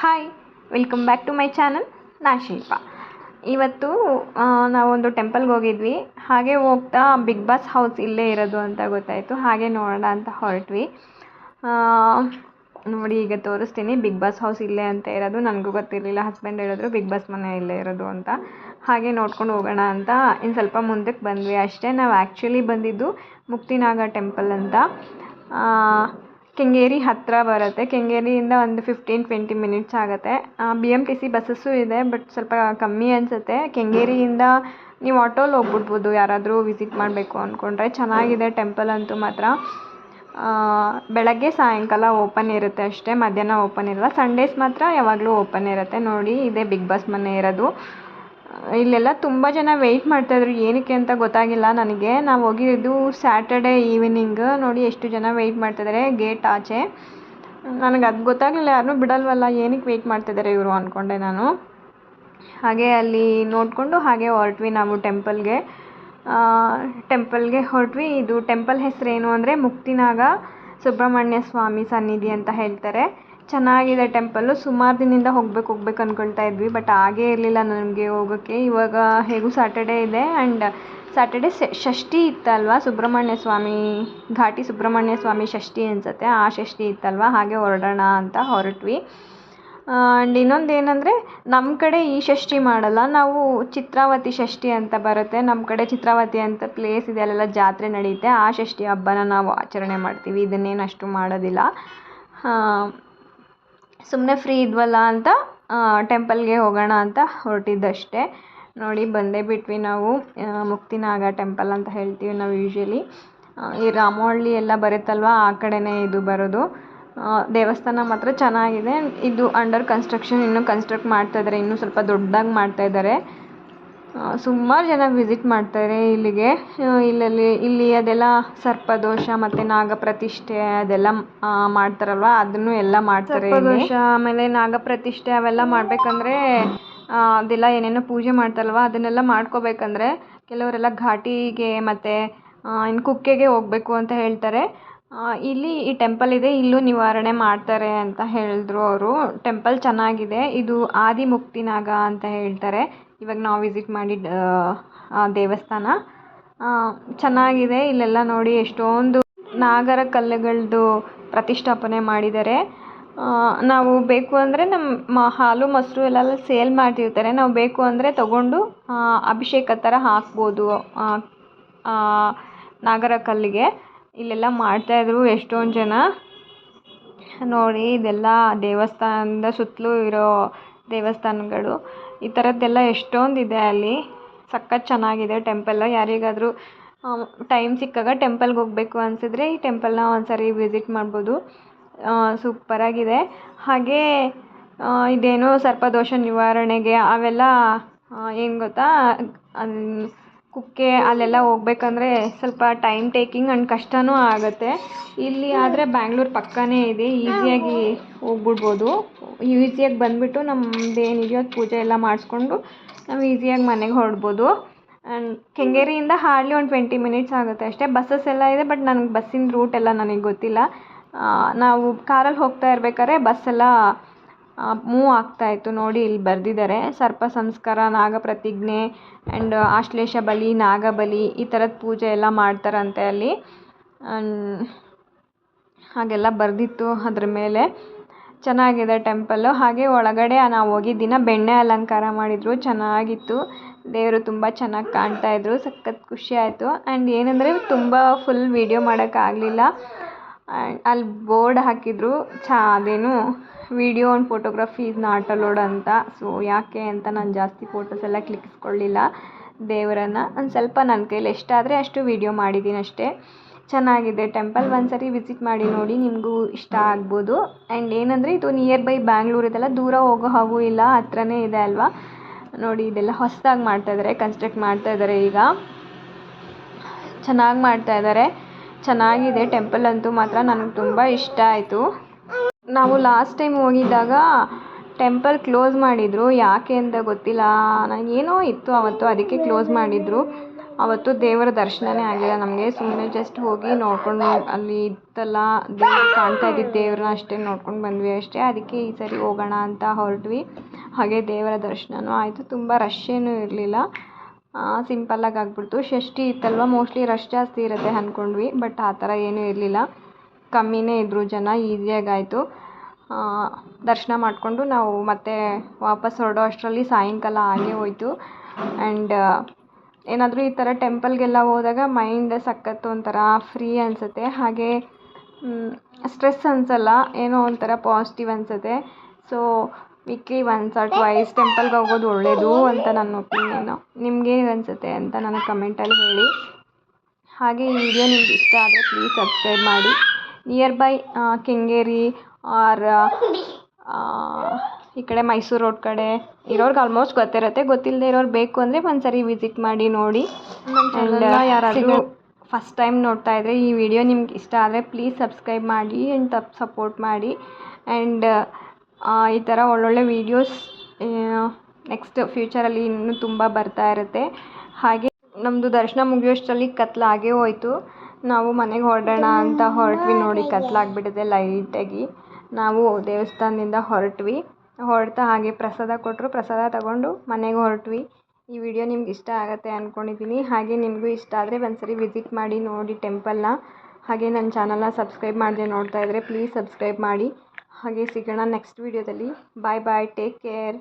Hi welcome back to my channel ನಾ ಶಿಲ್ಪ ಇವತ್ತು ನಾವೊಂದು ಟೆಂಪಲ್ಗೆ ಹೋಗಿದ್ವಿ. ಹಾಗೆ ಹೋಗ್ತಾ ಬಿಗ್ ಬಾಸ್ ಹೌಸ್ ಇಲ್ಲೇ ಇರೋದು ಅಂತ ಗೊತ್ತಾಯಿತು. ಹಾಗೆ ನೋಡೋಣ ಅಂತ ಹೊರಟ್ವಿ. ನೋಡಿ, ಈಗ ತೋರಿಸ್ತೀನಿ. ಬಿಗ್ ಬಾಸ್ ಹೌಸ್ ಇಲ್ಲೇ ಅಂತ ಇರೋದು. ನನಗೂ ಗೊತ್ತಿರಲಿಲ್ಲ. ಹಸ್ಬೆಂಡ್ ಹೇಳಿದ್ರು ಬಿಗ್ ಬಾಸ್ ಮನೆ ಇಲ್ಲೇ ಇರೋದು ಅಂತ. ಹಾಗೆ ನೋಡ್ಕೊಂಡು ಹೋಗೋಣ ಅಂತ. ಇನ್ನು ಸ್ವಲ್ಪ ಮುಂದಕ್ಕೆ ಬಂದ್ವಿ ಅಷ್ಟೇ. ನಾವು ಆ್ಯಕ್ಚುಲಿ ಬಂದಿದ್ದು ಮುಕ್ತಿನಾಗ ಟೆಂಪಲ್ ಅಂತ. ಕೆಂಗೇರಿ ಹತ್ತಿರ ಬರುತ್ತೆ. ಕೆಂಗೇರಿಯಿಂದ ಒಂದು ಫಿಫ್ಟೀನ್ ಟ್ವೆಂಟಿ ಮಿನಿಟ್ಸ್ ಆಗುತ್ತೆ. B M T C buses ಇದೆ ಬಟ್ ಸ್ವಲ್ಪ ಕಮ್ಮಿ ಅನಿಸುತ್ತೆ. ಕೆಂಗೇರಿಯಿಂದ ನೀವು ಆಟೋಲ್ಲಿ ಹೋಗ್ಬಿಡ್ಬೋದು, ಯಾರಾದರೂ ವಿಸಿಟ್ ಮಾಡಬೇಕು ಅಂದ್ಕೊಂಡ್ರೆ ಚೆನ್ನಾಗಿದೆ ಟೆಂಪಲ್ ಅಂತೂ ಮಾತ್ರ. ಬೆಳಗ್ಗೆ ಸಾಯಂಕಾಲ ಓಪನ್ ಇರುತ್ತೆ ಅಷ್ಟೇ, ಮಧ್ಯಾಹ್ನ ಓಪನ್ ಇರಲ್ಲ. ಸಂಡೇಸ್ ಮಾತ್ರ ಯಾವಾಗಲೂ ಓಪನ್ ಇರುತ್ತೆ. ನೋಡಿ, ಇದೇ ಬಿಗ್ ಬಾಸ್ ಮನೆ ಇರೋದು. ಇಲ್ಲೆಲ್ಲ ತುಂಬ ಜನ ವೆಯ್ಟ್ ಮಾಡ್ತಾಯಿದ್ರು ಏನಕ್ಕೆ ಅಂತ ಗೊತ್ತಾಗಿಲ್ಲ ನನಗೆ. ನಾವು ಹೋಗಿದ್ದು ಸ್ಯಾಟರ್ಡೇ ಈವ್ನಿಂಗ್ ನೋಡಿ ಎಷ್ಟು ಜನ ವೆಯ್ಟ್ ಮಾಡ್ತಿದ್ದಾರೆ ಗೇಟ್ ಆಚೆ. ನನಗೆ ಅದು ಗೊತ್ತಾಗಲಿಲ್ಲ ಯಾರನ್ನೂ ಬಿಡಲ್ವಲ್ಲ, ಏನಕ್ಕೆ ವೆಯ್ಟ್ ಮಾಡ್ತಿದ್ದಾರೆ ಇವರು ಅಂದ್ಕೊಂಡೆ ನಾನು. ಹಾಗೆ ಅಲ್ಲಿ ನೋಡಿಕೊಂಡು ಹಾಗೆ ಹೊರಟ್ವಿ ನಾವು ಟೆಂಪಲ್ಗೆ ಟೆಂಪಲ್ಗೆ ಹೊರಟ್ವಿ. ಇದು ಟೆಂಪಲ್ ಹೆಸರೇನು ಅಂದರೆ ಮುಕ್ತಿನಾಗ ಸುಬ್ರಹ್ಮಣ್ಯ ಸ್ವಾಮಿ ಸನ್ನಿಧಿ ಅಂತ ಹೇಳ್ತಾರೆ. ಚೆನ್ನಾಗಿದೆ ಟೆಂಪಲ್ಲು. ಸುಮಾರು ದಿನದಿಂದ ಹೋಗ್ಬೇಕು ಹೋಗ್ಬೇಕು ಅಂದ್ಕೊಳ್ತಾ ಇದ್ವಿ, ಬಟ್ ಆಗೇ ಇರಲಿಲ್ಲ ನಮಗೆ ಹೋಗೋಕ್ಕೆ ಇವಾಗ ಹೇಗೂ ಸ್ಯಾಟರ್ಡೇ ಇದೆ ಆ್ಯಂಡ್ ಸ್ಯಾಟರ್ಡೇ ಷಷ್ಠಿ ಇತ್ತಲ್ವ? ಸುಬ್ರಹ್ಮಣ್ಯ ಸ್ವಾಮಿ ಘಾಟಿ, ಸುಬ್ರಹ್ಮಣ್ಯ ಸ್ವಾಮಿ ಷಷ್ಠಿ ಅನ್ಸುತ್ತೆ. ಆ ಷಷ್ಠಿ ಇತ್ತಲ್ವ? ಹಾಗೆ ಹೊರಡೋಣ ಅಂತ ಹೊರಟ್ವಿ. ಆ್ಯಂಡ್ ಇನ್ನೊಂದು ಏನಂದರೆ ನಮ್ಮ ಕಡೆ ಈ ಷಷ್ಠಿ ಮಾಡಲ್ಲ. ನಾವು ಚಿತ್ರಾವತಿ ಷಷ್ಠಿ ಅಂತ ಬರುತ್ತೆ. ನಮ್ಮ ಕಡೆ ಚಿತ್ರಾವತಿ ಅಂತ ಪ್ಲೇಸ್ ಇದೆ. ಅಲ್ಲೆಲ್ಲ ಜಾತ್ರೆ ನಡೆಯುತ್ತೆ ಆ ಷಷ್ಠಿ ಹಬ್ಬನ ನಾವು ಆಚರಣೆ ಮಾಡ್ತೀವಿ. ಇದನ್ನೇನು ಅಷ್ಟು ಮಾಡೋದಿಲ್ಲ ಸುಮ್ಮನೆ ಫ್ರೀ ಇದ್ವಲ್ಲ ಅಂತ ಟೆಂಪಲ್ಗೆ ಹೋಗೋಣ ಅಂತ ಹೊರಟಿದ್ದಷ್ಟೇ. ನೋಡಿ, ಬಂದೇ ಬಿಟ್ವಿ ನಾವು. ಮುಕ್ತಿನಾಗ ಟೆಂಪಲ್ ಅಂತ ಹೇಳ್ತೀವಿ ನಾವು ಯೂಶ್ವಲಿ ಈ ರಾಮವಳ್ಳಿ ಎಲ್ಲ ಬರುತ್ತಲ್ವ, ಆ ಕಡೆನೇ ಇದು ಬರೋದು. ದೇವಸ್ಥಾನ ಮಾತ್ರ ಚೆನ್ನಾಗಿದೆ. ಇದು ಅಂಡರ್ ಕನ್ಸ್ಟ್ರಕ್ಷನ್ ಇನ್ನೂ ಕನ್ಸ್ಟ್ರಕ್ಟ್ ಮಾಡ್ತಾ ಇದ್ದಾರೆ ಇನ್ನೂ ಸ್ವಲ್ಪ ದೊಡ್ಡದಾಗಿ ಮಾಡ್ತಾ ಇದ್ದಾರೆ ಸುಮಾರು ಜನ ವಿಸಿಟ್ ಮಾಡ್ತಾರೆ ಇಲ್ಲಿಗೆ. ಇಲ್ಲಲ್ಲಿ ಇಲ್ಲಿ ಅದೆಲ್ಲ ಸರ್ಪದೋಷ ಮತ್ತು ನಾಗಪ್ರತಿಷ್ಠೆ ಅದೆಲ್ಲ ಆ, ಮಾಡ್ತಾರಲ್ವ? ಅದನ್ನು ಎಲ್ಲ ಮಾಡ್ತಾರೆ ಸರ್ಪದೋಷ ಆಮೇಲೆ ನಾಗಪ್ರತಿಷ್ಠೆ ಅವೆಲ್ಲ ಮಾಡಬೇಕಂದ್ರೆ ಅದೆಲ್ಲ ಏನೇನೋ ಪೂಜೆ ಮಾಡ್ತಾರಲ್ವ? ಅದನ್ನೆಲ್ಲ ಮಾಡ್ಕೋಬೇಕಂದ್ರೆ ಕೆಲವರೆಲ್ಲ ಘಾಟಿಗೆ ಮತ್ತು ಇನ್ನು ಕುಕ್ಕೆಗೆ ಹೋಗಬೇಕು ಅಂತ ಹೇಳ್ತಾರೆ. ಇಲ್ಲಿ ಈ ಟೆಂಪಲ್ ಇದೆ ಇಲ್ಲೂ ನಿವಾರಣೆ ಮಾಡ್ತಾರೆ ಅಂತ ಹೇಳಿದ್ರು ಅವರು. ಟೆಂಪಲ್ ಚೆನ್ನಾಗಿದೆ. ಇದು ಆದಿಮುಕ್ತಿನಾಗ ಅಂತ ಹೇಳ್ತಾರೆ. ಇವಾಗ ನಾವು ವಿಸಿಟ್ ಮಾಡಿದ, ಆ ದೇವಸ್ಥಾನ. ಚೆನ್ನಾಗಿದೆ. ಇಲ್ಲೆಲ್ಲ ನೋಡಿ ಎಷ್ಟೊಂದು ನಾಗರ ಕಲ್ಲುಗಳದ್ದು ಪ್ರತಿಷ್ಠಾಪನೆ ಮಾಡಿದ್ದಾರೆ. ನಾವು ಬೇಕು ಅಂದರೆ ನಮ್ಮ ಹಾಲು, ಮೊಸರು ಎಲ್ಲ ಸೇಲ್ ಮಾಡ್ತಿರ್ತಾರೆ. ನಾವು ಬೇಕು ಅಂದರೆ ತಗೊಂಡು ಅಭಿಷೇಕ ಥರ ಹಾಕ್ಬೋದು ನಾಗರ ಕಲ್ಲಿಗೆ. ಇಲ್ಲೆಲ್ಲ ಮಾಡ್ತಾಯಿದ್ರು ಎಷ್ಟೊಂದು ಜನ. ನೋಡಿ, ಇದೆಲ್ಲ ದೇವಸ್ಥಾನದ ಸುತ್ತಲೂ ಇರೋ ದೇವಸ್ಥಾನಗಳು. ಈ ಥರದ್ದೆಲ್ಲ ಎಷ್ಟೊಂದು ಇದೆ ಅಲ್ಲಿ. ಸಖತ್ ಚೆನ್ನಾಗಿದೆ ಟೆಂಪಲ್. ಯಾರಿಗಾದರೂ ಟೈಮ್ ಸಿಕ್ಕಾಗ ಟೆಂಪಲ್ಗೆ ಹೋಗಬೇಕು ಅನಿಸಿದ್ರೆ ಈ ಟೆಂಪಲ್ನ ಒಂದ್ಸರಿ ವಿಸಿಟ್ ಮಾಡ್ಬೋದು. ಸೂಪರಾಗಿದೆ. ಹಾಗೆ ಇದೇನು ಸರ್ಪದೋಷ ನಿವಾರಣೆಗೆ ಅವೆಲ್ಲ ಏನು ಗೊತ್ತಾ ಕುಕ್ಕೆ ಅಲ್ಲೆಲ್ಲ ಹೋಗ್ಬೇಕಂದ್ರೆ ಸ್ವಲ್ಪ ಟೈಮ್ ಟೇಕಿಂಗ್ ಆ್ಯಂಡ್ ಕಷ್ಟನೂ ಆಗುತ್ತೆ. ಇಲ್ಲಿ ಆದರೆ ಬ್ಯಾಂಗ್ಳೂರ್ ಪಕ್ಕನೇ ಇದೆ ಈಸಿಯಾಗಿ ಹೋಗ್ಬಿಡ್ಬೋದು. ಈಸಿಯಾಗಿ ಬಂದುಬಿಟ್ಟು ನಮ್ಮದು ಏನಿದೆಯೋ ಅದು ಪೂಜೆ ಎಲ್ಲ ಮಾಡಿಸ್ಕೊಂಡು ನಾವು ಈಸಿಯಾಗಿ ಮನೆಗೆ ಹೊರಡ್ಬೋದು. ಆ್ಯಂಡ್ ಕೆಂಗೇರಿಯಿಂದ ಹಾರ್ಡ್ಲಿ ಒಂದು ಟ್ವೆಂಟಿ ಮಿನಿಟ್ಸ್ ಆಗುತ್ತೆ ಅಷ್ಟೇ. ಬಸ್ಸಸ್ ಎಲ್ಲ ಇದೆ ಬಟ್ ನನಗೆ ಬಸ್ಸಿನ ರೂಟ್ ಎಲ್ಲ ನನಗೆ ಗೊತ್ತಿಲ್ಲ. ನಾವು ಕಾರಲ್ಲಿ ಹೋಗ್ತಾ ಇರ್ಬೇಕಾದ್ರೆ ಬಸ್ಸೆಲ್ಲ ಮೂವ್ ಆಗ್ತಾಯಿತ್ತು ನೋಡಿ ಇಲ್ಲಿ ಬರೆದಿದ್ದಾರೆ. ಸರ್ಪ ಸಂಸ್ಕಾರ ನಾಗಪ್ರತಿಜ್ಞೆ ಆ್ಯಂಡ್ ಆಶ್ಲೇಷ ಬಲಿ ನಾಗಬಲಿ ಈ ಥರದ ಪೂಜೆ ಎಲ್ಲ ಮಾಡ್ತಾರಂತೆ ಅಲ್ಲಿ. ಹಾಗೆಲ್ಲ ಬರೆದಿತ್ತು ಅದ್ರ ಮೇಲೆ. ಚೆನ್ನಾಗಿದೆ ಟೆಂಪಲ್ಲು ಹಾಗೆ ಒಳಗಡೆ ನಾವು ಹೋಗಿದ್ದ ದಿನ ಬೆಣ್ಣೆ ಅಲಂಕಾರ ಮಾಡಿದರು, ಚೆನ್ನಾಗಿತ್ತು. ದೇವರು ತುಂಬ ಚೆನ್ನಾಗಿ ಕಾಣ್ತಾ ಇದ್ರು, ಸಖತ್ ಖುಷಿ ಆಯಿತು. ಆ್ಯಂಡ್ ಏನಂದರೆ ತುಂಬ ಫುಲ್ ವೀಡಿಯೋ ಮಾಡೋಕ್ಕಾಗಲಿಲ್ಲ ಅಲ್ಲಿ ಬೋರ್ಡ್ ಹಾಕಿದ್ರು, ಚಾ, ಅದೇನು video and photography is not allowed ಅಂತ. ಸೊ ಯಾಕೆ ಅಂತ ನಾನು ಜಾಸ್ತಿ ಫೋಟೋಸ್ ಎಲ್ಲ ಕ್ಲಿಕ್ಸ್ಕೊಳ್ಳಿಲ್ಲ ದೇವರನ್ನು. ಒಂದು ಸ್ವಲ್ಪ ನನ್ನ ಕೈಲಿ ಎಷ್ಟಾದರೆ ಅಷ್ಟು ವೀಡಿಯೋ ಮಾಡಿದ್ದೀನಿ ಅಷ್ಟೇ. ಚೆನ್ನಾಗಿದೆ. ಟೆಂಪಲ್ ಒಂದ್ಸರಿ ವಿಸಿಟ್ ಮಾಡಿ ನೋಡಿ, ನಿಮಗೂ ಇಷ್ಟ ಆಗ್ಬೋದು. ಆ್ಯಂಡ್ ಏನಂದರೆ ಇದು ನಿಯರ್ ಬೈ ಬ್ಯಾಂಗ್ಳೂರ್ ಇದೆಲ್ಲ, ದೂರ ಹೋಗೋ ಹಾಗೂ ಇಲ್ಲ, ಹತ್ರನೇ ಇದೆ ಅಲ್ವಾ? ನೋಡಿ, ಇದೆಲ್ಲ ಹೊಸದಾಗಿ ಮಾಡ್ತಾಯಿದ್ದಾರೆ ಕನ್ಸ್ಟ್ರಕ್ಟ್ ಮಾಡ್ತಾ ಇದ್ದಾರೆ ಈಗ. ಚೆನ್ನಾಗಿ ಮಾಡ್ತಾ ಇದ್ದಾರೆ ಚೆನ್ನಾಗಿದೆ. ಟೆಂಪಲ್ ಅಂತೂ ಮಾತ್ರ ನನಗೆ ತುಂಬ ಇಷ್ಟ ಆಯಿತು. ನಾವು ಲಾಸ್ಟ್ ಟೈಮ್ ಹೋಗಿದ್ದಾಗ ಟೆಂಪಲ್ ಕ್ಲೋಸ್ ಮಾಡಿದರು. ಯಾಕೆ ಅಂತ ಗೊತ್ತಿಲ್ಲ. ನನಗೇನೋ ಇತ್ತು ಅವತ್ತು, ಅದಕ್ಕೆ ಕ್ಲೋಸ್ ಮಾಡಿದರು. ಅವತ್ತು ದೇವರ ದರ್ಶನನೇ ಆಗಿಲ್ಲ ನಮಗೆ. ಸುಮ್ಮನೆ ಜಸ್ಟ್ ಹೋಗಿ ನೋಡ್ಕೊಂಡು ಅಲ್ಲಿ ಇತ್ತಲ್ಲ, ದೇವ್ರು ಕಾಣ್ತಾ ಇದ್ದಿದ್ದು ದೇವ್ರನ್ನ ಅಷ್ಟೇ ನೋಡ್ಕೊಂಡು ಬಂದ್ವಿ ಅಷ್ಟೇ. ಅದಕ್ಕೆ ಈ ಸರಿ ಹೋಗೋಣ ಅಂತ ಹೊರಟ್ವಿ. ಹಾಗೆ ದೇವರ ದರ್ಶನವೂ ಆಯಿತು. ತುಂಬ ರಶ್ ಏನೂ ಇರಲಿಲ್ಲ. ಸಿಂಪಲ್ಲಾಗಿ ಆಗಿಬಿಡ್ತು. ಷಷ್ಠಿ ಇತ್ತಲ್ವ? ಮೋಸ್ಟ್ಲಿ ರಶ್ ಜಾಸ್ತಿ ಇರುತ್ತೆ ಅಂದ್ಕೊಂಡ್ವಿ ಬಟ್ ಆ ಥರ ಏನೂ ಇರಲಿಲ್ಲ. ಕಮ್ಮಿನೇ ಇದ್ದರು ಜನ ಈಸಿಯಾಗಾಯಿತು ದರ್ಶನ ಮಾಡಿಕೊಂಡು ನಾವು ಮತ್ತೆ ವಾಪಸ್ ಹೊರಡೋ ಅಷ್ಟರಲ್ಲಿ ಸಾಯಂಕಾಲ ಆಗೇ ಹೋಯ್ತು. ಆ್ಯಂಡ್ ಏನಾದರೂ ಈ ಥರ ಟೆಂಪಲ್ಗೆಲ್ಲ ಹೋದಾಗ ಮೈಂಡ್ ಸಖತ್ತು ಒಂಥರ ಫ್ರೀ ಅನಿಸುತ್ತೆ. ಹಾಗೆ ಸ್ಟ್ರೆಸ್ ಅನಿಸಲ್ಲ, ಏನೋ ಒಂಥರ ಪಾಸಿಟಿವ್ ಅನಿಸುತ್ತೆ. So weekly once or twice ಟೆಂಪಲ್ಗೆ ಹೋಗೋದು ಒಳ್ಳೆಯದು ಅಂತ ನನ್ನ ಒಪಿನಿಯನ್ನು ನಿಮ್ಗೇನು ಅನಿಸುತ್ತೆ ಅಂತ ನನಗೆ ಕಮೆಂಟಲ್ಲಿ ಹೇಳಿ. ಹಾಗೆ ಈ ವಿಡಿಯೋ ನಿಮ್ಗೆ ಇಷ್ಟ ಆದರೆ ಪ್ಲೀಸ್ ಸಬ್ಸ್ಕ್ರೈಬ್ ಮಾಡಿ. ನಿಯರ್ ಬೈ ಕೆಂಗೇರಿ ಆರ್ ಈ ಕಡೆ ಮೈಸೂರು ರೋಡ್ ಕಡೆ ಇರೋರ್ಗೆ ಆಲ್ಮೋಸ್ಟ್ ಗೊತ್ತಿರುತ್ತೆ. ಗೊತ್ತಿಲ್ಲದೆ ಇರೋರು ಬೇಕು ಅಂದರೆ ಒಂದ್ಸರಿ ವಿಸಿಟ್ ಮಾಡಿ ನೋಡಿ. ಆ್ಯಂಡ್ ಯಾರಾದರೂ ಫಸ್ಟ್ ಟೈಮ್ ನೋಡ್ತಾ ಇದ್ದರೆ ಈ ವಿಡಿಯೋ ನಿಮ್ಗೆ ಇಷ್ಟ ಆದರೆ ಪ್ಲೀಸ್ ಸಬ್ಸ್ಕ್ರೈಬ್ ಮಾಡಿ ಆ್ಯಂಡ್ ತಪ್ಪು ಸಪೋರ್ಟ್ ಮಾಡಿ. ಆ್ಯಂಡ್ ಈ ಥರ ಒಳ್ಳೊಳ್ಳೆ ವೀಡಿಯೋಸ್ ನೆಕ್ಸ್ಟ್ ಫ್ಯೂಚರಲ್ಲಿ ಇನ್ನೂ ತುಂಬ ಬರ್ತಾ ಇರುತ್ತೆ. ಹಾಗೆ ನಮ್ಮದು ದರ್ಶನ ಮುಗಿಯೋಷ್ಟರಲ್ಲಿ ಕತ್ಲಾಗೇ ಹೋಯ್ತು. ನಾವು ಮನೆಗೆ ಹೊರಡೋಣ ಅಂತ ಹೊರಟ್ವಿ ನೋಡಿ, ಕತ್ಲಾಗ್ಬಿಟ್ಟಿದೆ ಲೈಟಾಗಿ. ನಾವು ದೇವಸ್ಥಾನದಿಂದ ಹೊರಟ್ವಿ. ಹೊರಡ್ತಾ ಹಾಗೆ ಪ್ರಸಾದ ಕೊಟ್ಟರು ಪ್ರಸಾದ ತಗೊಂಡು ಮನೆಗೆ ಹೊರಟ್ವಿ. ಈ ವಿಡಿಯೋ ನಿಮ್ಗೆ ಇಷ್ಟ ಆಗುತ್ತೆ ಅಂದ್ಕೊಂಡಿದ್ದೀನಿ ಹಾಗೆ ನಿಮಗೂ ಇಷ್ಟ ಆದರೆ ಒಂದ್ಸರಿ ವಿಸಿಟ್ ಮಾಡಿ ನೋಡಿ ಟೆಂಪಲ್ನ. ಹಾಗೆ ನನ್ನ ಚಾನಲ್ನ ಸಬ್ಸ್ಕ್ರೈಬ್ ಮಾಡಿದೆ ನೋಡ್ತಾ ಇದ್ದರೆ ಪ್ಲೀಸ್ ಸಬ್ಸ್ಕ್ರೈಬ್ ಮಾಡಿ. ಹಾಗೆ ಸಿಗೋಣ ನೆಕ್ಸ್ಟ್ ವಿಡಿಯೋದಲ್ಲಿ. Bye bye, take care.